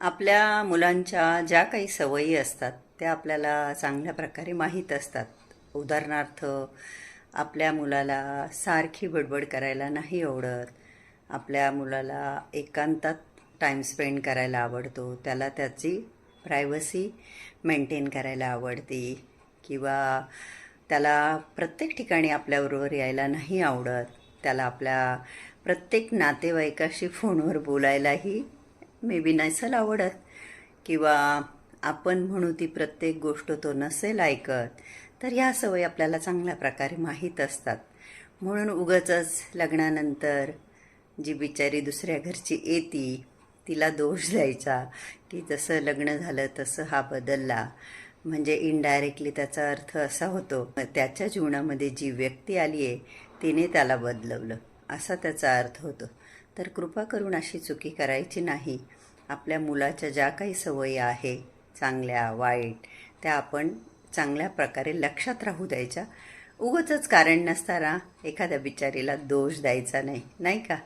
आपल्या मुलांच्या ज्या काही सवयी असतात त्या आपल्याला चांगल्या प्रकारे माहीत असतात. उदाहरणार्थ आपल्या मुलाला सारखी बडबड करायला नाही आवडत. आपल्या मुलाला एकांतात टाईम स्पेंड करायला आवडतो. त्याला त्याची प्रायव्हसी मेंटेन करायला आवडते किंवा त्याला प्रत्येक ठिकाणी आपल्याबरोबर यायला नाही आवडत. त्याला आपल्या प्रत्येक नातेवाईकाशी फोनवर बोलायलाही मे बी नसेल आवडत किंवा आपण म्हणू ती प्रत्येक गोष्ट तो नसेल ऐकत तर ह्या सवयी आपल्याला चांगल्या प्रकारे माहीत असतात. म्हणून उगचच लग्नानंतर जी बिचारी दुसऱ्या घरची येती तिला दोष द्यायचा की जसं लग्न झालं तसं हा बदलला. म्हणजे इनडायरेक्टली त्याचा अर्थ असा होतो त्याच्या जीवनामध्ये जी व्यक्ती आली आहे तिने त्याला बदलवलं. असा त्याचा अर्थ होतो. तर कृपा करून अशी चुकी करायची नाही. आपल्या मुलाच्या ज्या काही सवयी आहे चांगल्या वाईट त्या आपण चांगल्या प्रकारे लक्षात राहू द्यायच्या. उगचच कारण नसताना एखाद्या बिचारीला दोष द्यायचा नाही नाही का?